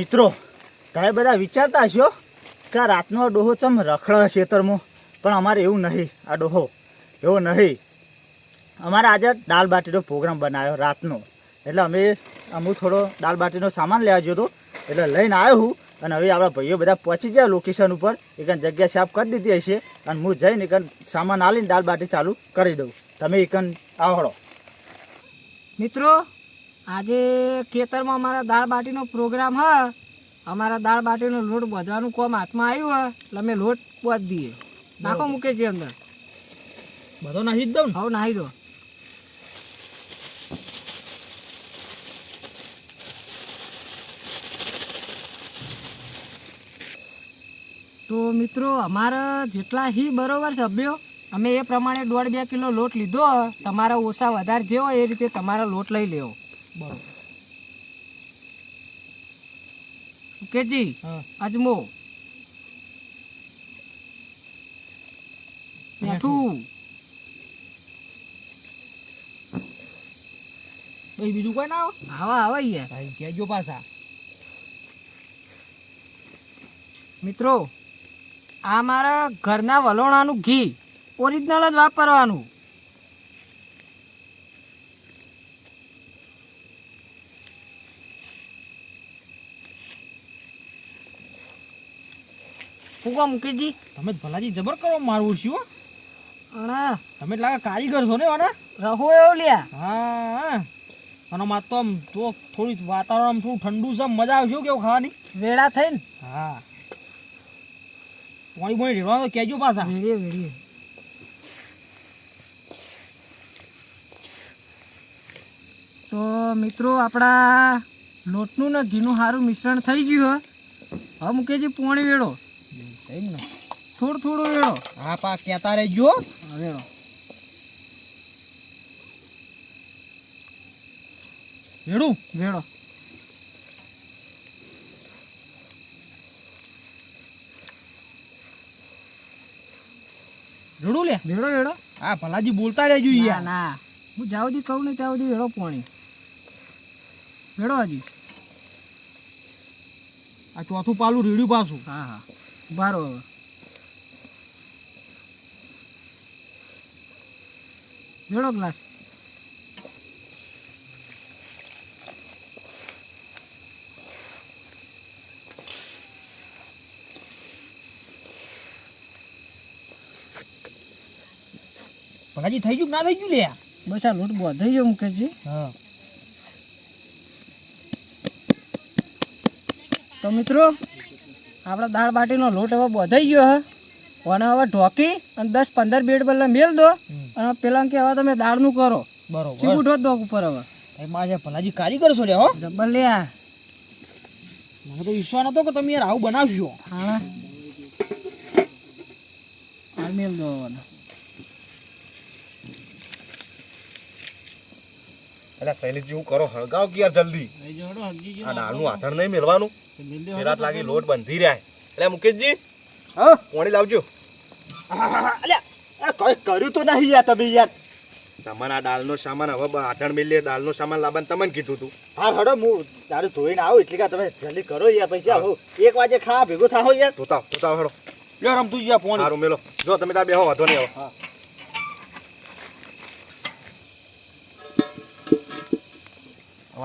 મિત્રો, તમે બધા વિચારતા હશો કે આ રાતનો આ ડોહો ચમ રખડા ખેતરમાં પણ અમારે એવું નહીં, આ ડોહો એવો નહીં. અમારે આજે દાલ બાટીનો પ્રોગ્રામ બનાવ્યો રાતનો. એટલે અમે અમુક થોડો દાલ બાટીનો સામાન લેવા જતો એટલે લઈને આવ્યો હું. અને હવે આપણા ભાઈઓ બધા પહોંચી ગયા લોકેશન ઉપર. એક જગ્યા સાફ કરી દીધી હશે. અને હું જઈને એક સામાન આલીને દાલ બાટી ચાલુ કરી દઉં. તમે એક આવડો. મિત્રો આજે ખેતરમાં અમારા દાળ બાટીનો પ્રોગ્રામ હ. અમારા દાળ બાટીનો લોટ બધવાનું કોમ હાથમાં આવ્યું હ. એટલે અમે લોટ બોધ દઈએ નાખો મૂકે છે અંદર. બધો નાખી જ દઉં ને? હવે નાહી દો. તો મિત્રો અમારા જેટલા હી બરોબર સભ્યો અમે એ પ્રમાણે દોઢ બે કિલો લોટ લીધો તમારા ઓછા વધારે જે હોય એ રીતે તમારો લોટ લઈ લેવો. બરોબર. કેજી હા. અજમો મેઠું. ભાઈ બીજું કોઈ ના આવે? આવા આવા યાર ભાઈ કહેજો પાછા. મિત્રો આ મારા ઘરના વલોણાનું ઘી ઓરિજિનલ જ વાપરવાનું. ફૂગો મૂકીજી તમે ભલાજી જબર કરો મારું છું અણા તમે લાગે કારીગર છો ને અણા રહો એવું લ્યા હા અને માં તો આમ તો થોડી વાતાવરણ થોડું ઠંડુ છે મજા આવશે કેવું ખાવાની? વેળા થઈને. હા. પાણી પોણી રેડવાનું કેજો પાછા. વેડીએ વેડીએ તો મિત્રો આપણા લોટનું ને ઘીનું સારું મિશ્રણ થઈ ગયું હવે હવે મૂકેજી પોણી વેળો. એમ ને. થોડું થોડું હા પા કહેતા રહેજો. હા, વેળો રેડું વેળો લે. વેળો રેડો હા ભલાજી બોલતા રહેજો યાર. ના. હું જ્યાં દી કહું ને ત્યાં સુધી વેળો પાણી. વેળો હજી. આ ચોથું પાલું રેડ્યું પાછું. હા હા. બારો મેળો ગ્લાસ. ભલાજી થઈ ગયું ના થઈ ગયું લે? બસ આ લોટ થઈ ગયો મુકેશજી હા. તો મિત્રો આપણા દાળ બાટીનો લોટ હવે બધાઈ ગયો હે. અને હવે ઢોકી અને દસ પંદર બેડ પહેલા મેલ દો. અને પેલા કે હવે તમે દાળનું કરો. બરોબર. ઢોત દો ઉપર હવે. એમાં છે ભલાજી કારીગર છો લે હો. ડબલ લે મને તો વિશ્વાસ નતો કે તમે યાર આવું બનાવશો. હા. આ મેલ દો એટલે શૈલેષજી હું કરો હળગાવ કે યાર જલ્દી? આ નાનું આથણ નહીં મેળવાનું. રાત લાગી લોટ બંધી રહ્યા એટલે મુકેશજી હા? પાણી લાવજો. અલ્યા કઈ કર્યું તો નહીં યાર તમે યાર. તમારા આ દાળનો સામાન હવે આઠણ મિલી દાળનો સામાન લાવવાનું તમને કીધું તું. હા હડો હું તારું ધોઈને આવું એટલે કે તમે જલ્દી કરો યાર પૈસા હો. એક વાગે ખા ભેગો થાઓ યાર. તોતા તોતા હડો. યાર રમતું યાર ફોન સારું મેલો. જો તમે તાર બેહો વાંધો નહીં આવો હા.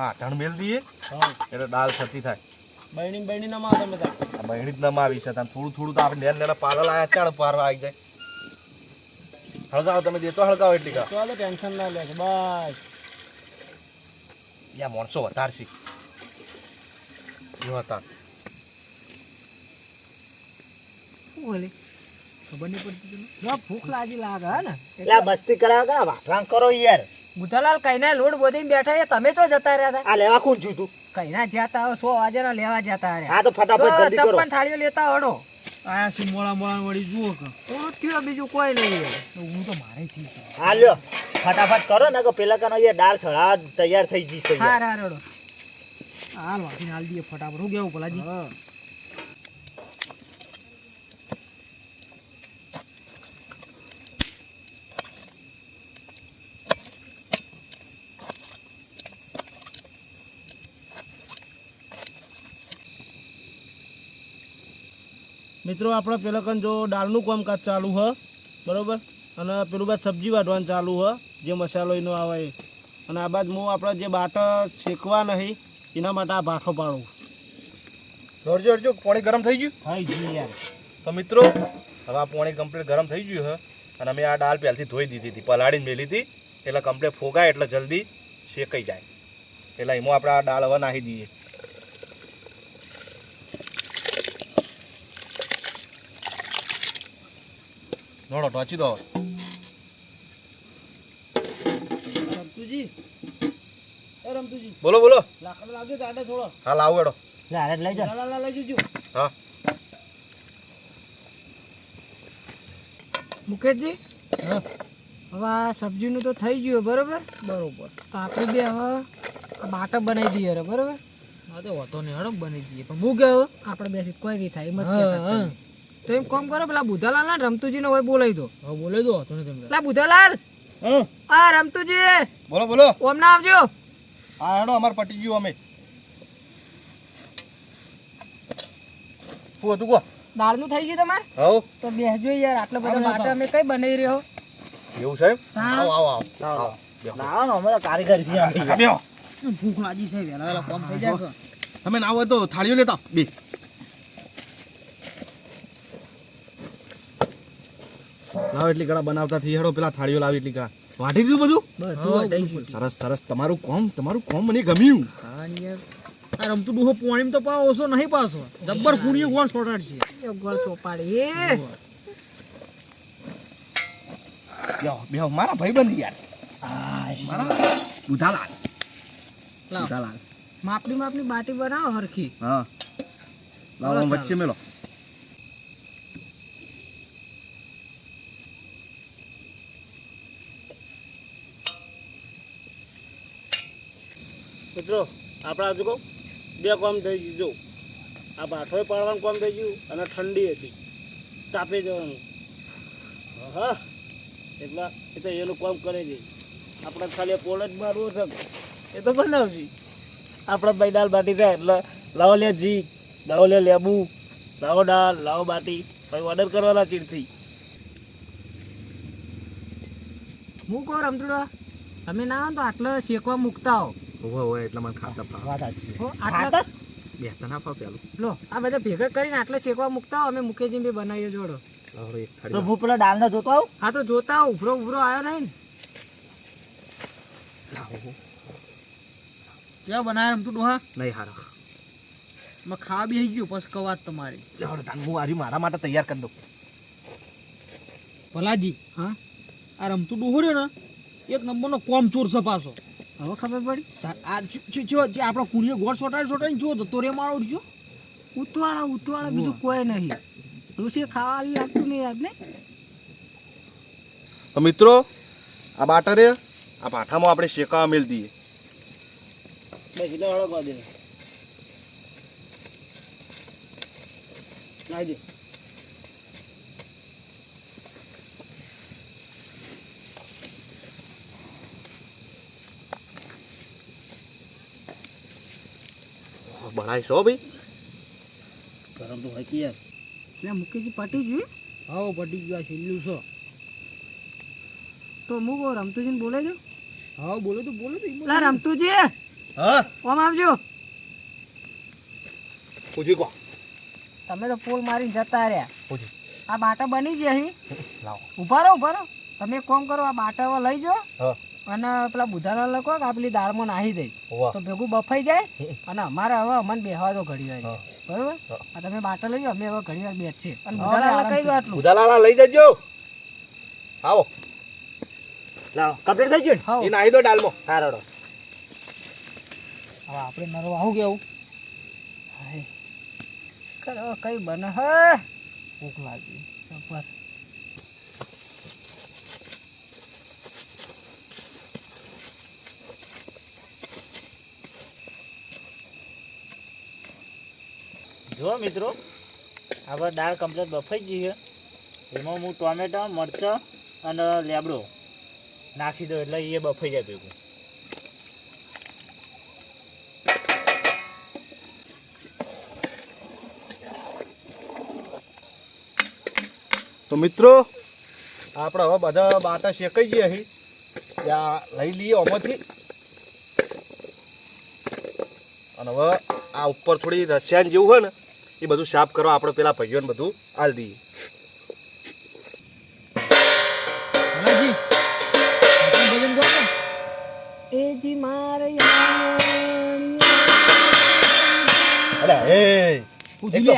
આથણ મેલ દઈએ એટલે દાળ થતી થાય. બહેણી બહેણી ના માં તમે આ બહેણી જ ના આવી છે તમે થોડું થોડું તો આપણે નેન નેના પાગલ આયા ચાળ પારવા આવી જાય. હળગાવ તમે દેતો હળગાવ એટલી કા? ચાલો ટેન્શન ના લે બસ યા માણસો વધારશી જો હતા ઓલે ખબર નહીં પડતી તને? જો ભૂખ લાગી લાગે હે ને. એટલે મસ્તી કરાવે કા વાઠવાંગ કરો યાર. બુધાલાલ કઈના લોડ બોધીને બેઠા છે તમે તો જતા રહ્યા હતા. આ લેવા કોણ છું તું? કઈના જતા હો સો વાગે ના લેવા જતા રહ્યા. હા તો ફટાફટ જલ્દી કરો. ચપ્પન થાળીઓ લેતા હડો. આયા સી મોળા મોળા વળી જુઓ કે. પૂરું થયો બીજું કોઈ નહીં. હું તો મારે થી હા લ્યો. ફટાફટ કરો ને કે પેલા કનો એ દાળ સળા તૈયાર થઈ જશે હા હાર રડો હડો હાલ વાંચીને હાલ દઈએ ફટાફટ. હું કેવું ભલાજી? હા. મિત્રો આપણે પેલા કન જો દાળનું કામકાજ ચાલુ હ બરાબર? અને પેલું બાદ સબ્જી વાટવાનું ચાલુ હ જે મસાલો એનો આવે એ. અને આ બાદ હું આપણે જે બાટા શેકવા નહીં એના માટે આ ભાઠો પાડું. જોરજો જોરજો પાણી ગરમ થઈ ગયું? હા જી યાર. તો મિત્રો હવે આ પાણી કમ્પ્લીટ ગરમ થઈ ગયું હ. અને અમે આ દાળ પહેલથી ધોઈ દીધી હતી પલાળીને મેલી હતી. એટલે કમ્પ્લીટ ફોગાય એટલે જલ્દી શેકાઈ જાય. એટલે એમાં આપણે આ દાળ હવે નાખી દઈએ. નોડો ટોચી દો બોલો બોલો. લાકડા લાવજો ચાટે થોડો. હા લાવું એડો લે લઈ જા લા લા લઈ જજો. હા. મુકેશજી? હા. હવે આ સબ્જીનું તો થઈ ગયું બરોબર? બરોબર. તો આપણે બે હવે આ બનાવી દઈએ બરોબર? હા તો વાતો નહીં હડો બની જઈએ પણ હું આપણે બે કોઈ નહીં થાય એમ જ. તો એમ કોમ કરો પેલા બુધાલાલ ને રમતુજીને હોય બોલાવી દો. હા બોલાવી દો તો ને તમે. પેલા બુધાલાલ હા આ રમતુજી. બોલો બોલો. ઓમ ના આવજો. હા હેડો અમાર પટી ગયું અમે. શું હતું કહો? દાળનું થઈ ગયું તમારે? હવ. તો બેસજો યાર આટલો બધા માટે અમે કઈ બનાવી રહ્યો? એવું સાહેબ આવો આવો આવો. ના ના. અમે કારીગર છીએ બેહો. ભૂખ લાગી છે વેલા વેલા કોમ થઈ જાય તમે ના હોય તો થાળીઓ લેતા બે. લાવો એટલી ગળા બનાવતા થઈ હેડો પેલા થાળીઓ લાવી એટલી ગળા. વાટી ગયું બધું. સરસ સરસ. તમારું કોમ તમારું કોમ મને ગમ્યું. હા ને યાર. આ રમતું ડોહો પોણીમ તો પાવ ઓછો નહીં પાછો. જબ્બર કુણીએ ગોળ છોડાડ છે. ગોળ ચોપાડી બેહો બેહો. મારા ભાઈબંધ યાર. મારા બુધાલાલ. લાવ. માપની માપની બાટી બનાવો હરખી. હા. લાવો વચ્ચે મેલો. મિત્રો, આપણા હજુ કહું, બે કોમ થઈ ગયું, જો. આ બાઠોય પાડવાનું કોમ થઈ ગયું અને ઠંડી હતી. તાપે જવાનું. હા, એટલા, એ તો એનું કોમ કરે છે. આપણે ખાલી પોલ જ મારવો છે એ તો બનાવજી આપણે ભાઈ દાલ બાટી થાય, એટલે લાવો લે જી લાવો લે લેબુ, લાવો દાલ લાવો બાટી, પછી ઓર્ડર કરવાના ચીડથી હું કહું રમતુડો, તમે ના તો આટલો શેકવા મૂકતા હો. ઓવે હોય એટલે મને ખાતા ફાવે વાત સાચી છે. હો આટલે બેહતા ના ફાવ પેલું. લો આ બધા ભેગા કરીને આટલા શેકવા મૂકતા અમે મુકેજી બી બનાવીએ જોડો. તો હું પેલા દાળને જોતો આવું? હા તો જોતા ઉભરો ઉભરો આવ્યો નહીં ને. લાવો ક્યાં બનાવે રમતું ડોહા નહીં હારો. મેં ખાવા બી ગયું પછી કવાત તમારી. જવડો હું આર્યું મારા માટે તૈયાર કરી દઉં. ભલાજી હા? આ રમતું ડોહો રહ્યો ને એક નંબરનો કોમ ચોર છે પાછો. હવે ખબર પડી? આ જો- જો- જો જે આપણો કુણીએ ગોળ સોટાડી સોટાડી જો તો રે મારો જો ઉતવાળા ઉતવાળા બીજું કોઈ નહીં. ઋષિ ખાવા લાગતું નહીં યાદ ને? તો મિત્રો આ બાટરે આ પાઠામાં આપણે શેકાવા મેલ દઈએ બસ એટલે હળો કરી દે. નાઈ દે. બનાવીશ હો ભાઈ? ગરમ તો હોય કે યાર એટલે મુકેશજી પટી જોયું હાવ પટી ગયું આ છેલ્લું છો. તો હું કહું રમતુજીને બોલે જો હા બોલો તો બોલો તો લા રમતુજી. હા? ઓમ આવજો. પૂછી કો. તમે તો ફૂલ મારીને જતા રહ્યા. પૂછી આ બાટા બની અહીં લાવો. ઊભા રહો ઊભા રહો. તમે એક કામ કરો આ બાટા લઈ જાઓ. હા. અને પેલા બુધાલા લોકો કે આ પેલી દાળમાં નાહી દઈ તો ભેગું બફાઈ જાય અને અમારે હવે અમને બેહવા દો ઘડી વાર બરોબર? તમે બાટલ લઈ અમે હવે ઘડી વાર બેઠ છે અને બુધાલાલ કહી દો. આટલું. બુધાલાલા લઈ જજો. આવો. લાવો. કમ્પ્લીટ થઈ ગયું એ નાહી દો હા રડો હવે આપણે નરવા આવું કેવું? કરો કઈ બને? હે? ભૂખ લાગી. જો મિત્રો આપણે દાળ કમ્પ્લેટ બફાઈ જઈએ એમાં હું ટોમેટા મરચાં અને લેબડો નાખી દઉં એટલે એ બફાઈ જાય ભેગું. તો મિત્રો આપણે હવે બધા બાટા શેકાઈ ગયા અહીં ત્યાં લઈ લઈએ આમાંથી. અને હવે આ ઉપર થોડી રસિયાન જેવું હોય ને એ બધું સાફ કરવા આપણે પેલા ભાઈઓને બધું આલ દઈએ.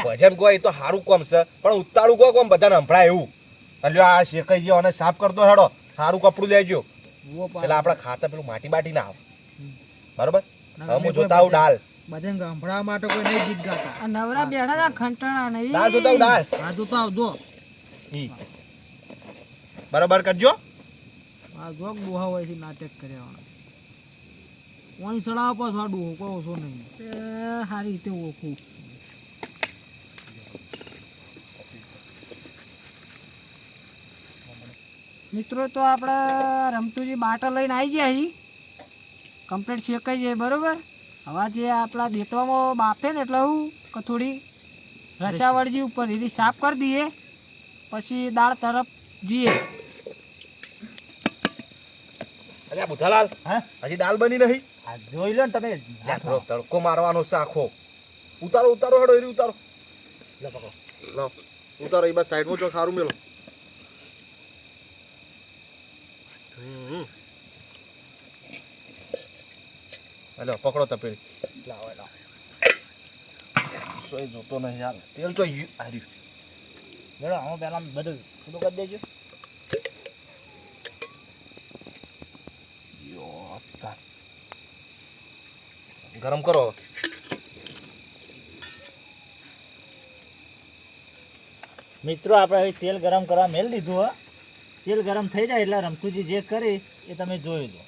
ભજન ગો એ તો સારું કોમ છે. પણ ઉતાળું ગો કોમ બધાને સંભળાય એવું. એટલે આ શેખાઈ ગયો અને સાફ કરતો હેડો. સારું કપડું લેજો. પેલા આપણે ખાતા પેલું માટી બાટી ના આવે બરોબર હું જોતા આવું ડાલ. ભજન ગંભળા માટે કોઈ નહીં ગીત ગાતા. નવરા બેઠા હતા ખંટાળા નહીં. દાળ જોતા દાળ. હા જોતા આવજો બરાબર કરજો. આ જોક ડોહા હોય છે નાટક કર્યા પાણી સડાવ પાછો આ ડોહો કહો છો નહીં. સારી રીતે ઓખું મિત્રો તો આપણે રમતુજી બાટા લઈને આવી જાય અહીં છે શેકાઈ જાય બરોબર? હવે જે આપણા દેતવામાં બાફે ને એટલે હું કે થોડી રસાવળજી ઉપર એની સાફ કરી દઈએ પછી દાળ તરફ જઈએ. અરે આ બુધાલાલ હજી દાલ બની નહીં. જોઈ લો ને તમે. તડકો મારવાનો સાખો ઉતારો ઉતારો હેડો એરી ઉતારો. લે પકડો. લાવ ઉતારો એ બસ સાઈડમાં જો ખારું મેલો. હેલો, પકડો તપેલી જોતો નહીં યાર. તેલ તો હાર્યું મેળો હું પહેલા બધું પૂરું કરી દેજો. ગરમ કરો મિત્રો, આપણે હવે તેલ ગરમ કરવા મેળ દીધું તેલ ગરમ થઈ જાય એટલે રમતુજી જે કરે એ તમે જોઈ લો.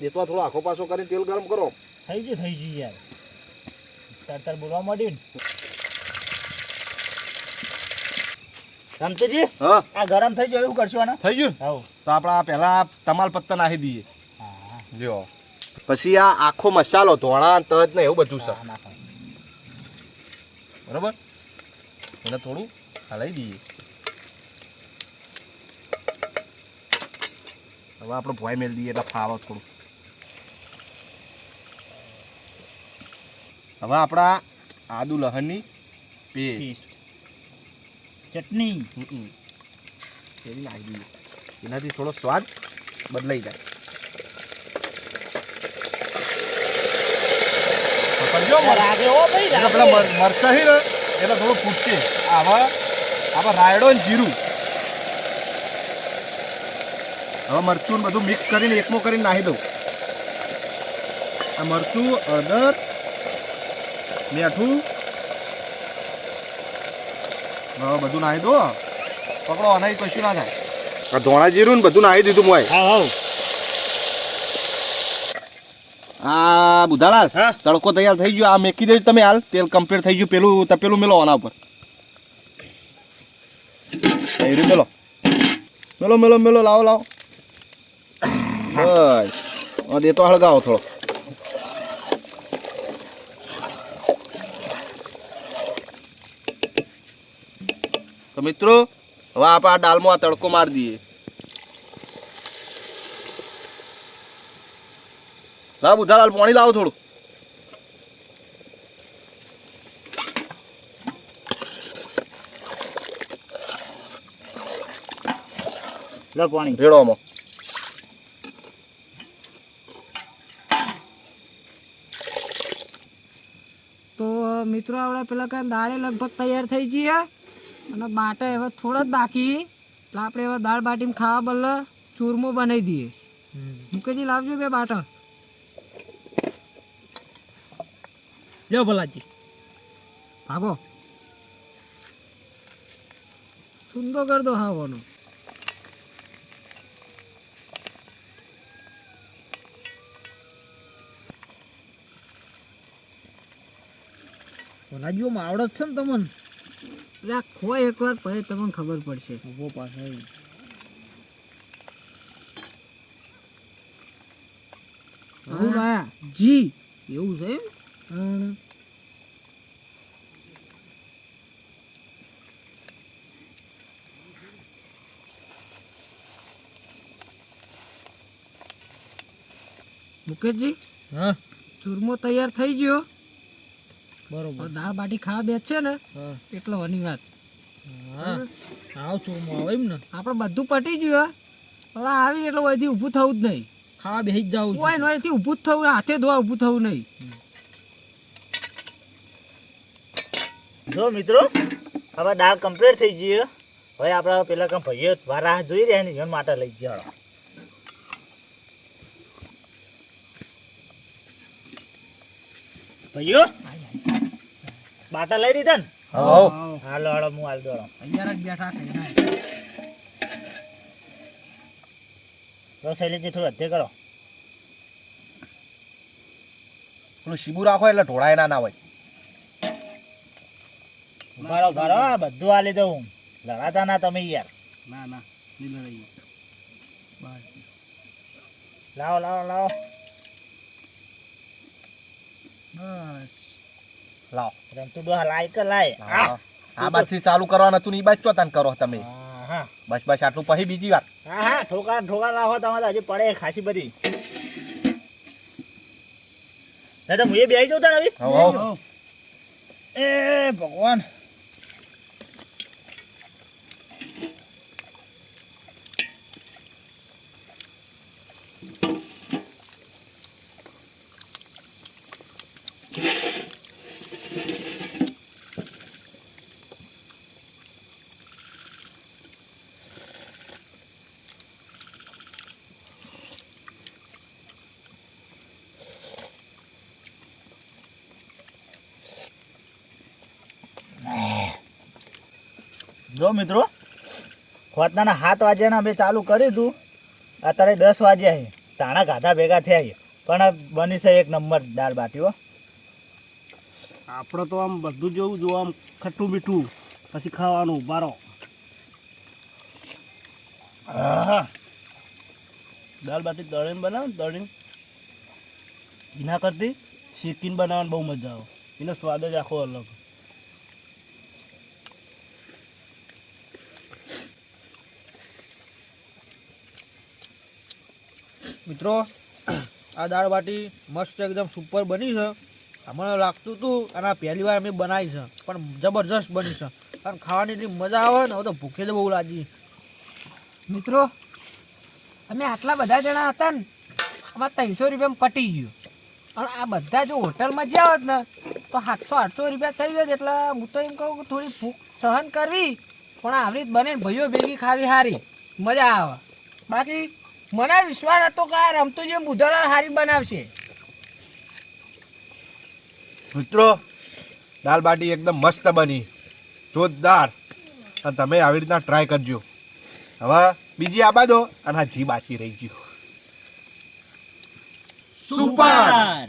દેતવા થોડો આખો પાછો કરીને તેલ ગરમ કરો. થઈ ગયું થઈ ગયું યાર. તરતર બોલવા માંડી ને? રમતુજી હા. આ ગરમ થઈ ગયું એવું કરશો ને થઈ ગયું હા હવ તો આપણા પહેલા તમાલ પત્તા નાખી દઈએ. હા. લ્યો પછી આ આખો મસાલો ધોળા તજ ને એવું બધું છે. બરોબર? એને થોડું હલાવી દઈએ. હવે આપણે ભોય મેળ દઈએ એટલે ફાવો થોડું. હવે આપણા આદુ લહણની પેસ્ટ. ચટણી. એવી નાખી એનાથી થોડો સ્વાદ બદલાઈ જાય. મરચાં. છે ને એટલે થોડું ફૂટશે. આવા આવા રાયડો ને જીરું. હવે મરચું બધું મિક્સ કરીને એકમો કરીને નાખી દઉં. આ મરચું અદર મીઠું. હવે બધું નાહી દો. પકડો અને કશું ના થાય. આ ધોણા જીરું ને બધું નાખી દીધું મોય હા હા આ બુધાલાલ હા? તડકો તૈયાર થઈ ગયો. આ મેકી દેજો તમે હાલ. તેલ કમ્પ્લીટ થઈ ગયું. પેલું તપેલું મેલો આના ઉપર. મેલો. મેલો મેલો મેલો. લાવો લાવો. બસ. દેતો હળગાવો થોડો. તો મિત્રો હવે આપણે આ દાલમાં આ તડકો મારી દઈએ. લાવ બુધાલાલ પાણી લાવો થોડું. લો પાણી. રેડો તો મિત્રો આપણે પેલા કાંઈ દાળે લગભગ તૈયાર થઈ જઈએ? અને બાટા હવે થોડો જ બાકી. એટલે આપણે હવે દાળ બાટીમાં ખાવા બદલે ચૂરમો બનાવી દઈએ. મુકેશજી લાવજો બે બાટા લ્યો ભલાજી. ભાગો. સુંદર કર દો હાવાનો ભલાજીઓ આવડત છે ને તમને? રાખો એકવાર પછી તમને ખબર પડશે. ઊભો પાછો જી. એવું છે મુકેશજી હા. ચૂરમો તૈયાર થઈ ગયો? બરોબર. દાળ બાટી ખાવા બેસ છે ને એટલે વાની વાત હા. આવ છું હું આવે એમ ને. આપણે બધું પટી ગયું હવે આવી એટલે અહીંથી ઊભું થવું જ નહીં. ખાવા બેસી જ જાવ હોય ને અહીંથી ઊભું જ થવું હાથે ધોવા ઊભું થવું નહીં. જો મિત્રો હવે દાળ કમ્પ્લીટ થઈ ગઈ. હવે આપણા પેલા કામ ભાઈઓ વારા જોઈ રહ્યા ને જીવન માટે લઈ ગયા ભાઈઓ? બાટા લઈ દીધા ને? હાલો હાલો હું હાલ દોડો. અહીંયા બેઠા તો શૈલેષજી થોડું અધ્ય કરો. પેલું શીબુ રાખો એટલે ઢોળાય ના ના હોય. ઉભારો ઉભારો આ બધું આલી દઉં લડાતા ના તમે યાર. ના ના નહીં લડાઈ લાવો લાવો લાવો. બસ. લાવો રમતું ડોહા લાય કે લાય. આ આ બાજથી ચાલુ કરવાનું હતું ને ઈ બાજ ચોતાન કરો તમે. હા બસ બસ આટલું પછી બીજી વાત હા હા ઠોકા ઠોકા લાવો તમારે હજી પડે ખાસી બધી. તો હું એ બેસી જાઉં તારે હવ. એ ભગવાન. જો મિત્રો ખોતનાના સાત વાગ્યાના અમે ચાલુ કર્યું હતું અત્યારે દસ વાગ્યા છે. ચાણા ગાધા ભેગા થયા છે. પણ બની છે એક નંબર દાળ બાટીઓ આપણે તો આમ બધું જોવું જો આમ ખટ્ટું મીઠું. પછી ખાવાનું બારો. દાળ બાટી દળીને બનાવો દળીને. એના કરતી શેકીને બનાવવાની બહુ મજા આવે. એનો સ્વાદ જ આખો અલગ. મિત્રો, આ દાળ બાટી મસ્ત એકદમ સુપર બની છે. મને લાગતું હતું અને પહેલી વાર અમે બનાવી છે, પણ જબરજસ્ત બની છે. કારણ ખાવાની એટલી મજા આવે ને, હવે તો ભૂખે જ બહુ લાગી. મિત્રો, અમે આટલા બધા જણા હતા ને, અમારે ત્રણસો રૂપિયામાં પટી ગયું. અને આ બધા જો હોટલમાં જ્યાં હોત ને, તો સાતસો, આઠસો રૂપિયા થઈ ગયો એટલે હું તો એમ કહું કે થોડી ભૂખ સહન કરવી, પણ આવી બને ભાઈઓ ભેગી ખાવી સારી. મજા આવે. બાકી મને વિશ્વાસ હતો કે આ રમતું જેમ બુધાલાલ હારી બનાવશે. મિત્રો દાલ બાટી એકદમ મસ્ત બની. જોરદાર. અને તમે આવી રીતના ટ્રાય કરજો. હવે બીજી આબા દો અને આ જી બાકી રહી ગયું. સુપર!